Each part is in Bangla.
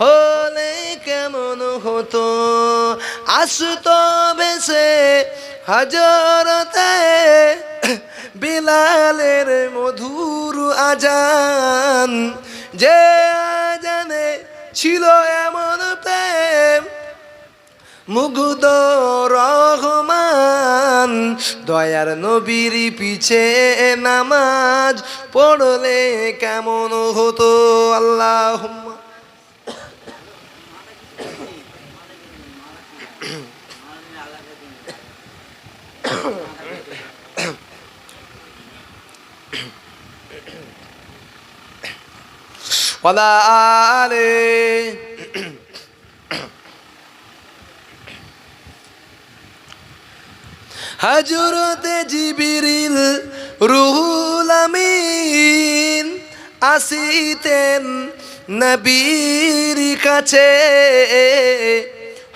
হলে কেমন হতো? আসত বেসে হাজরতে। বিলালের মধুর আজান। যে আজানে ছিল এমন প্রেম, মুগ্ধ রহমান। দয়ার নবীর পিছে নামাজ পড়লে কেমন হতো? আল্লাহ ওয়ালা আলে হজরতে জিবিরিল রুহুল আমিন আসিতেন নবীর কাছে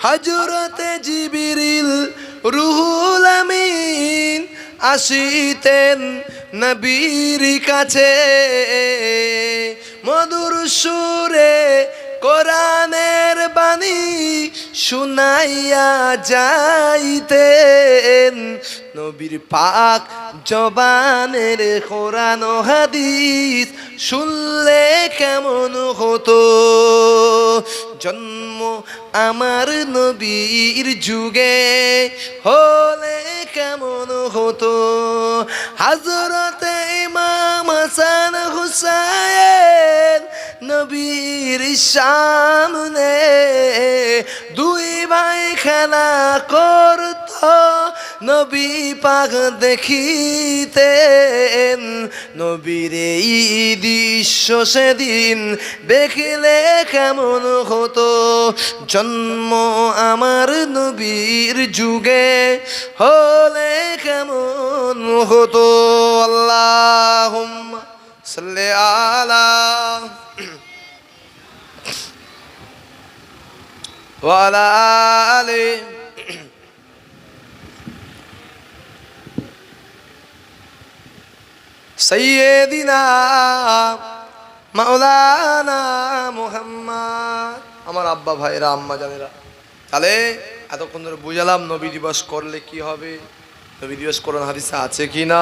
হজরতে জিবিরিল রুহুল আমিন আসিতেন নবীর কাছে। মধুর সুরে কোরআনের বাণী শুনাইয়া যাইতেন। নবীর পাক জবানের কোরআন হাদিস শুনলে কেমন হতো? জন্ম আমার নবীর যুগে হলে কেমন হতো? হাজরতে ইমাম হাসান নবীর সামনে দুই ভাই খেলা করত। নবী পাক দেখিতেন, নবীর এই দৃশ্য সেদিন দেখলে কেমন হতো? জন্ম আমার নবীর যুগে হলে কেমন হতো? আল্লাহ সাল্লি আলা ওয়ালা আলে আমার আব্বা ভাইরা আম্মা জানেরা। তাহলে এতক্ষণ ধরে বুঝালাম নবী দিবস করলে কি হবে? নবী দিবস কোরআন হাদিসা আছে কি না?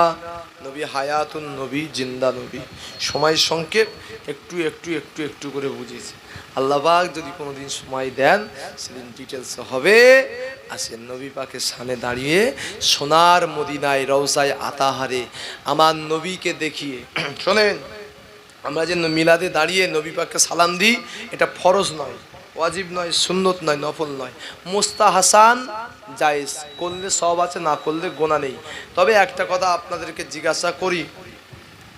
নবী হায়াতুন নবী, জিন্দা নবী। সময় সংক্ষেপ, একটু একটু একটু একটু করে বুঝিয়েছে। আল্লাহবাক যদি কোনোদিন সময় দেন, সেদিন ডিটেলস হবে। আসেন নবী পাকের সামনে দাঁড়িয়ে সোনার মদিনায় রওজায় আতাহারে আমার নবীকে দেখিয়ে, শোনেন, আমরা যে মিলাদে দাঁড়িয়ে নবী পাককে সালাম দিই, এটা ফরজ নয়, ওয়াজিব নয়, সুন্নত নয়, নফল নয়। মোস্তা হাসান জায়েজ, করলে সব আছে, না করলে গোনা নেই। তবে একটা কথা আপনাদেরকে জিজ্ঞাসা করি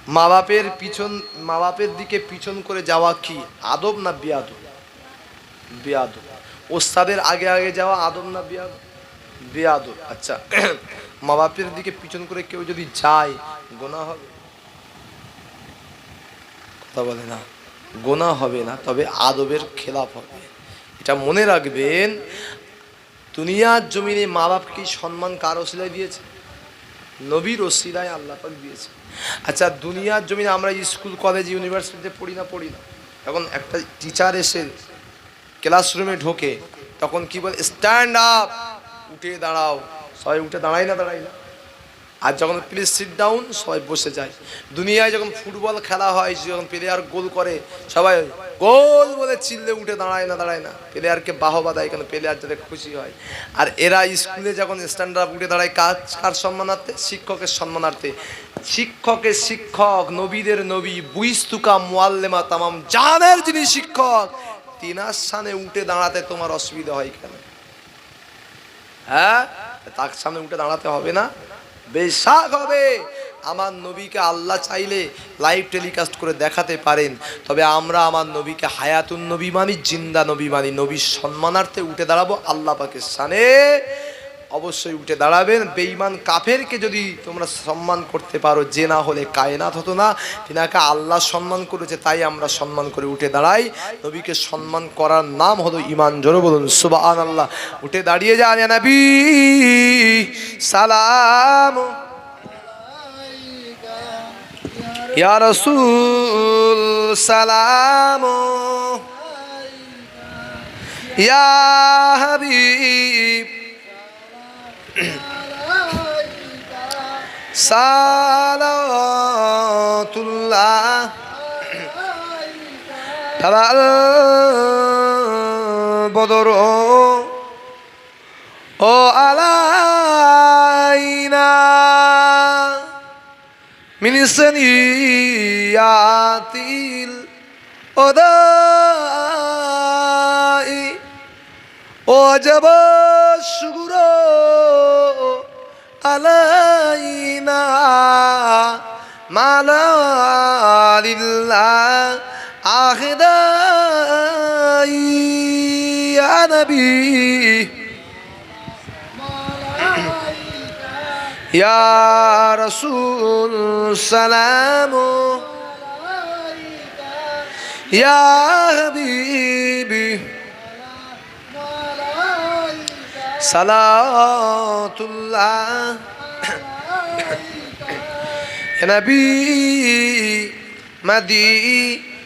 মা বাপের পিছন মা বাপের দিকে পিছন করে যাওয়া কি? আদব না বিয়াদব? বিয়াদব। ওস্তাদের আগে আগে যাওয়া আদব না বিয়াদব? আচ্ছা মা বাপের দিকে পিছন করে কেউ যদি যায়, গোনা হবে? কথা বলে না। গোনা হবে না, তবে আদবের খেলাফ হবে। এটা মনে রাখবেন, দুনিয়ার জমিনে মা বাপকে সম্মান কার ওসিলায় দিয়েছে? নবীর ওসিরায় আল্লাহ পাক দিয়েছে। আচ্ছা দুনিয়ার জমিনে আমরা স্কুল, কলেজ, ইউনিভার্সিটিতে পড়ি না পড়ি না। তখন একটা টিচার এসে ক্লাসরুমে ঢোকে, তখন কি বলে স্ট্যান্ড আপ উঠে দাঁড়াও। সবাই উঠে দাঁড়াই না দাঁড়াই না। আর যখন প্লিজ সিট ডাউন সবাই বসে যায়। দুনিয়ায় যখন ফুটবল খেলা হয়, যখন প্লেয়ার গোল করে, সবাই গোল বলে চিল্লে উঠে দাঁড়ায় না দাঁড়ায় না। প্লেয়ারকে বাহবা দেয় কেন? প্লেয়ার যাতে খুশি হয়। আর এরা স্কুলে যখন স্ট্যান্ড আপ উঠে দাঁড়ায় কাজ কার সম্মানার্থে? শিক্ষকের সম্মানার্থে। শিক্ষকের শিক্ষক, নবীদের নবী, বুইস্তুকা, মোয়াল্লেমা, তামাম জানের যিনি শিক্ষক, তিনার সামনে উঠে দাঁড়াতে তোমার অসুবিধা হয় কেন? হ্যাঁ? তার সামনে উঠে দাঁড়াতে হবে না। বেশাক হবে। আমার নবীকে আল্লাহ চাইলে লাইভ টেলিকাস্ট করে দেখাতে পারেন। তবে আমরা আমার নবীকে হায়াতুন নবী মানি, জিন্দা নবী মানি, নবীর সম্মানার্থে উঠে দাঁড়াবো আল্লাহ পাকিস্তানে অবশ্যই উঠে দাঁড়াবেন। বেঈমান কাফেরকে যদি তোমরা সম্মান করতে পারো, যে না হলে কায়নাত হতো না। তিনাকে আল্লাহ সম্মান করেছে, তাই আমরা সম্মান করে উঠে দাঁড়াই। নবীকে সম্মান করার নাম হলো ইমান জোরে বলুন সুবাহ আল্লাহ উঠে দাঁড়িয়ে যান নবী। সালাম। রসুল, সালাম। ইয়া হাবিব। সালাতুল্লাহ। তালাল বদর ও আলাইনা। মিনিসনিয়াতিল ওদাই ও যাব সুগুর আলাইনা মালিল্লা আহদাইবি ইয়া রসুল সালাম। ইয়া সালাতুল্লাহ। নবী মদিনা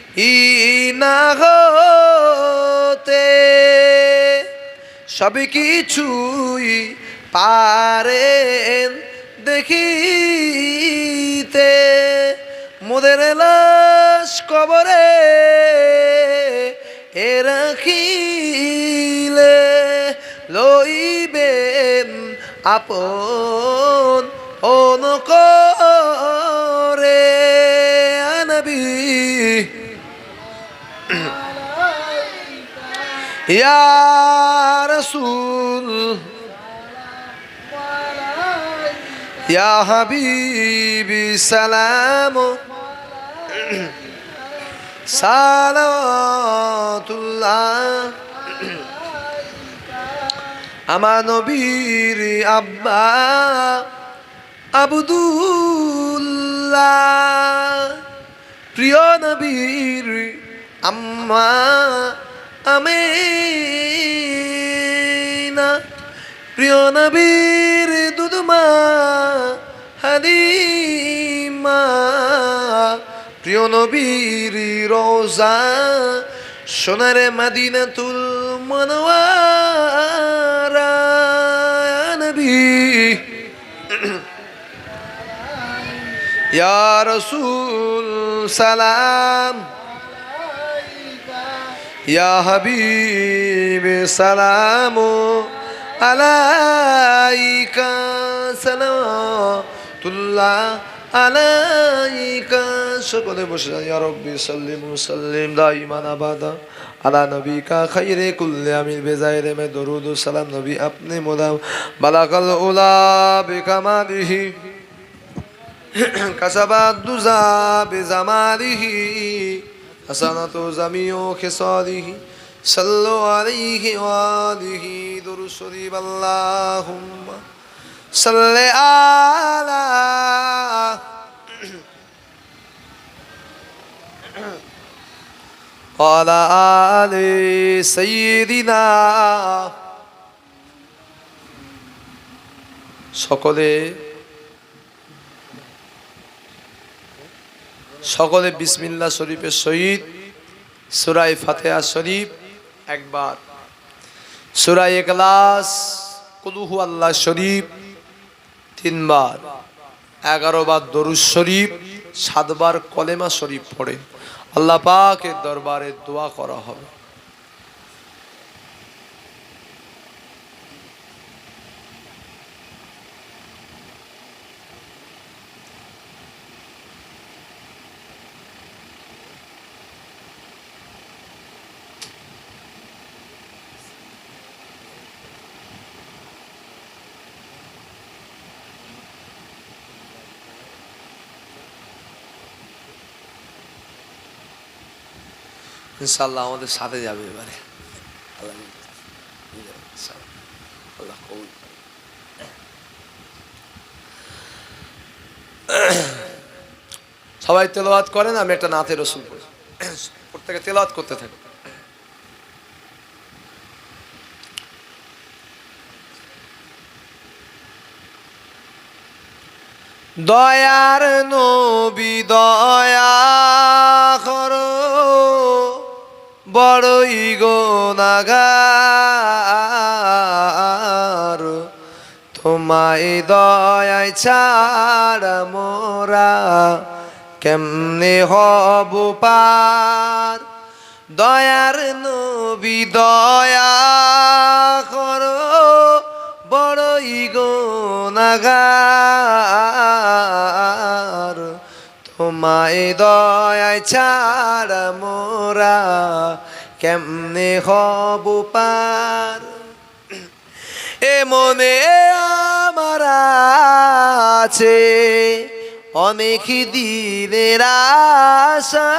হতে সব কিছুই পারেন দেখিতে। মোদের লাশ কবরে এ রাখিলে। লইবেন আপন অনুকরে। নবী। ইয়া রসুল। ইয়া হাবিবি সালাম। সালাতুল্লাহ। আমার নবীর আব্বা আবদুল্লাহ। প্রিয় নবীর আম্মা আমেনা। প্রিয় নবীর দুদমা হালিমা। প্রিয় নবীর রোজা সোনারে মাদিনাতুল মনোয়ারা রসুল সালাম হাবিব সালাম আলাইকা সালাতুল্লাহ আলাইকা সকলে বসে যান ইয়া রব্বি সাল্লিম সাল্লিম দাইমান আবাদা আলা নবী কা খাইরে কুল্লে আমির বেজাইরে মে দরুদ সালাম, নবী আপনি মোদাম বালাকাল উলা বেকামালিহি কাসাবাদ দুজা বেজামালিহি, হাসানাতু জামিউ খিসালিহি, সাল্লু আলাইহি ওয়ালিহি দুরুদ শরীফ, আল্লাহুম্মা সাল্লি আলা وعلى آل سيدنا সকলে সকলে বিসমিল্লা শরীফের সহিত সুরাই ফাতেহা শরীফ একবার সুরাই এখলাস কুলুহু আল্লাহ শরীফ তিনবার এগারো বার দরুদ শরীফ সাতবার কলেমা শরীফ পড়ে আল্লাহ পাকের দরবারে দোয়া করা হবে ইনশাল্লাহ আমাদের সাথে যাবে এবারে। সবাই তেলাওয়াত করেন, আমি একটা নাথের রসুল প্রত্যেকে তেলাওয়াত করতে থাকি দয়ার নবী, দয়া করো। বড়ই গোনাগার তোমায় দয়ায় ছাড়া মোরা, কেমনে হব পার? দয়ার নবী দয়া করো, বড়ই গোনাগার তোমায় দয়ায় ছাড়া মোরা কেমনে হব পার? এ মনে আমার আছে অনেক দিনের আশা।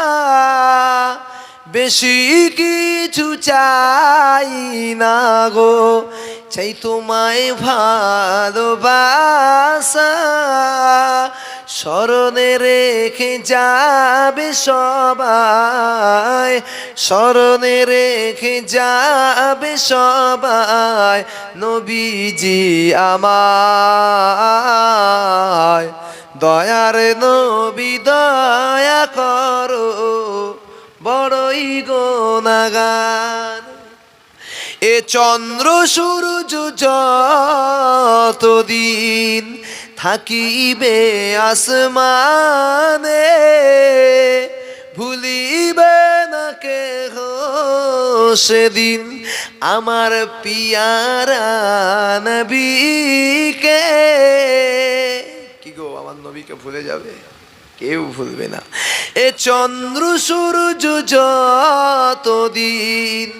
বেশি কিছু চাই না গো। চাই তোমায় ভালোবাসা। স্মরণে রেখে যাবে সবাই। স্মরণে রেখে যাবে সবাই। নবীজি আমায়। দয়ার নবী দয়া করো। বড়ই গোনাগান এ চন্দ্র সূর্য যতদিন থাকিবে আসমানে, ভুলিবে না কে সেদিন আমার পিয়ারা নবীকে। কি গো, আমার নবীকে ভুলে যাবে? কেউ ভুলবে না। এ চন্দ্র সূর্য যতদিন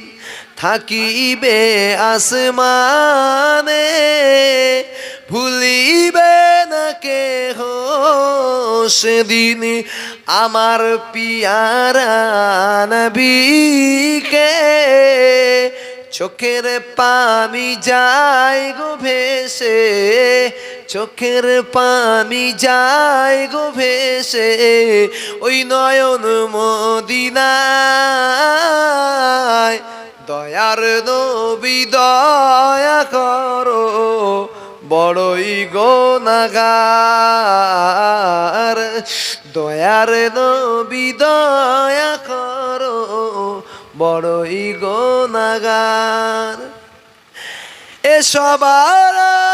থাকিবে আসমানে, ভুলিবে না কে সেদিন আমার পিয়ারা নবীকে। চোখের পানি যায় গো ভেসে চোখের পানি যায় গো ভেসে, ওই নয়ন মদিনায়। দয়ার নবী দয়া করো, বড়ই গোনাগার। দয়ার নবী দয়া করো, বড়ই গোনাগার। এ সবার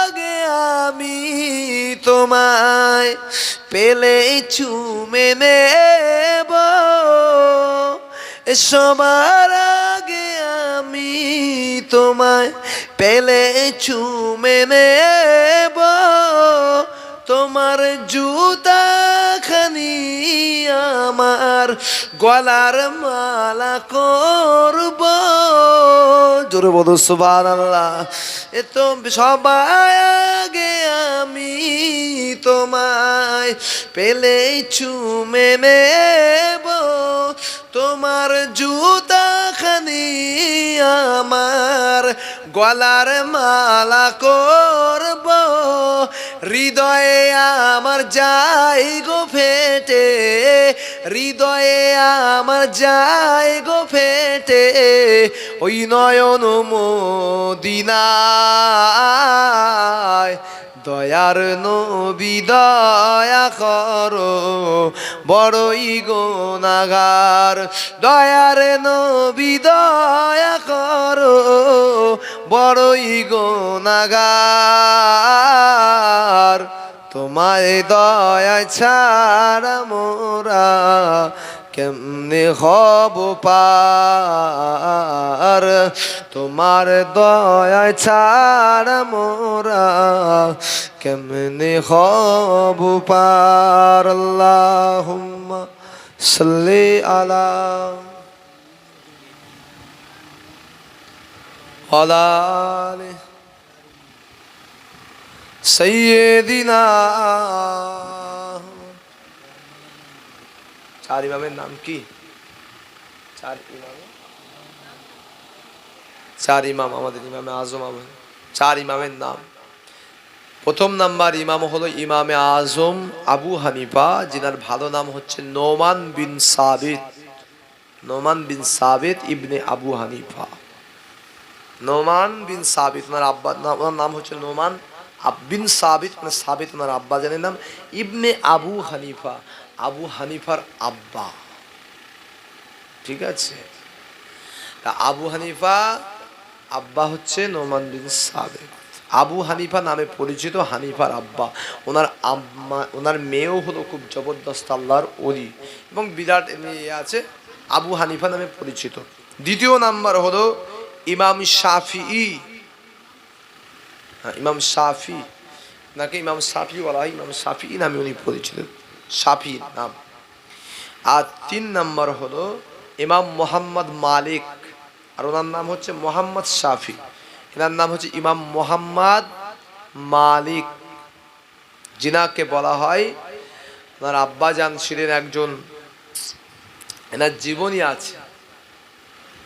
তোমায় পেলে চুমে নেব। সবার আগে আমি তোমায় পেলে চুমে নেব। তোমার জুতা খানি আমার গলার মালা করব। জোরে বলো সুবান আল্লাহ এ তো সবাই আগে আমি তোমায় পেলে চুমে নেব। তোমার জুতা খানি আমার গলার মালা করব। হৃদয়ে আমার যাই গো ফেটে, হৃদয়ে আমার যাই গো ফেটে, ওই নয়ন মদিনায়, দয়ার নবী দয়া করো বড়ই গোনাগার দয়ারে নবী দয়া কর বড়ই গোনাগার তোমায় দয়া ছাড়া মোরা কেমনে হব পার? তোমার দয়া ছাড়া মোরা। কেমনে হব পার? আল্লাহুম্মা সাল্লি আলা আলা সৈয়দিনা চার ইমামের নাম কি? চার ইমাম। চার ইমাম, আমাদের ইমামে আজম আবেন চার ইমামের নাম। প্রথম নাম্বার ইমাম হলো ইমামে আজম আবু হানিফা, যিনার ভালো নাম হচ্ছে নোমান বিন সাবিত। নোমান বিন সাবিত ইবনে আবু হানিফা। নোমান বিন সাবিত, ওনার আব্বা, ওনার নাম হচ্ছে নোমান আব- বিন সাবিত মানে সাবিত ওনার আব্বা জানের নাম। ইবনে আবু হানিফা। আবু হানিফার আব্বা। ঠিক আছে? তা আবু হানিফা, আব্বা হচ্ছে নোমান বিন সাবেক। আবু হানিফা নামে পরিচিত হানিফার আব্বা। ওনার আম্মা, ওনার মেয়েও হলো খুব জবরদস্ত আল্লাহর অলি এবং বিরাট ইয়ে আছে, আবু হানিফা নামে পরিচিত। দ্বিতীয় নাম্বার হলো ইমাম শাফি হ্যাঁ ইমাম শাফি নাকি ইমাম বলা হয়? ইমাম শাফি নামে উনি পরিচিত। শাফি নাম। আর তিন নম্বর হলো ইমাম মোহাম্মদ মালিক। আর ওনার নাম হচ্ছে মোহাম্মদ শাফি। এনার নাম হচ্ছে ইমাম মোহাম্মদ মালিক। জিনাকে বলা হয়, ওনার আব্বা আব্বাজান ছিলেন একজন। এনার জীবনী আছে।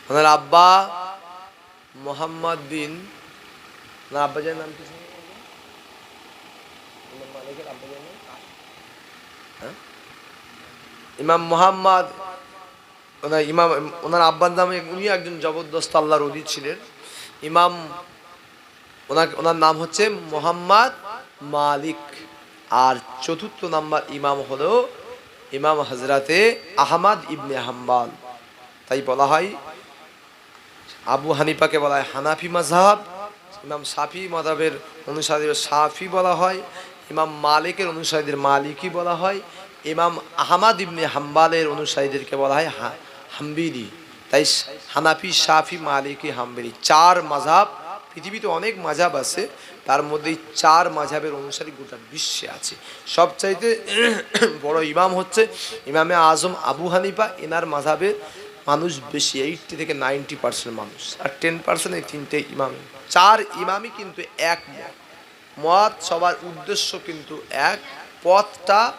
ওনার আব্বা মোহাম্মদ বিন, ওনার আব্বাজানের নাম কি? ইমাম মোহাম্মদ, ওনার ইমাম, ওনার আব্বার নামে উনি একজন জবরদস্ত আল্লাহর অলি ছিলেন। ইমাম ওনার ওনার নাম হচ্ছে মোহাম্মদ মালিক। আর চতুর্থ নাম্বার ইমাম হলো ইমাম হজরতে আহমদ ইবনে হাম্বাল। তাই বলা হয়, আবু হানিফাকে বলা হয় হানাফি mazhab ইমাম সাফি মাদাবের অনুসারে সাফি বলা হয়। ইমাম মালিকের অনুসারীদের মালিকই বলা হয়, ইমাম আহমাদ ইবনে হাম্বালের অনুসারীদেরকে বলা হয় হা- হাম্বিলি। তাই হানাফি সাফি মালিকি, হাম্বিলি চার মাঝাব, পৃথিবীতে অনেক মাঝাব আছে, তার মধ্যে চার মাঝাবের অনুসারী গোটা বিশ্বে আছে। সবচাইতে বড় ইমাম হচ্ছে ইমামে আজম আবু হানিফা, এনার মাঝাবে মানুষ বেশি, এইটটি থেকে নাইনটি পার্সেন্ট মানুষ। আর টেন পার্সেন্ট এই তিনটে ইমাম। চার ইমামই কিন্তু এক মত। মত সবার উদ্দেশ্য কিন্তু এক, পথটা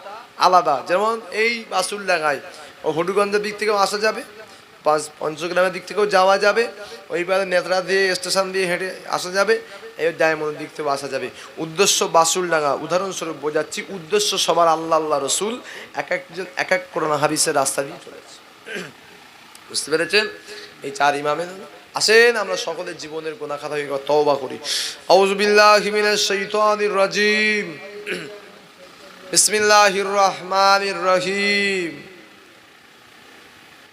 আলাদা। যেমন এই বাসুলডাঙ্গায় ও হটুগঞ্জের দিক থেকেও আসা যাবে, পাঁচ পঞ্চগ্রামের দিক থেকেও যাওয়া যাবে, ওইবারে নেত্রা দিয়ে, স্টেশন দিয়ে হেঁটে আসা যাবে, এই ডায়মন্ডের দিক থেকেও আসা যাবে। উদ্দেশ্য বাসুলডাঙ্গা উদাহরণস্বরূপ বোঝাচ্ছি, উদ্দেশ্য সবার আল্লাহ আল্লাহ, রসুল, এক একজন, এক এক করোনা হাবিসের রাস্তা দিয়ে চলেছে। বুঝতে পেরেছেন? এই চার ইমামের আসেন আমরা সকলের জীবনের গোনা খাতা তওবা করি। শাইতানির রাজিম। বিসমিল্লাহির রহমানির রহিম।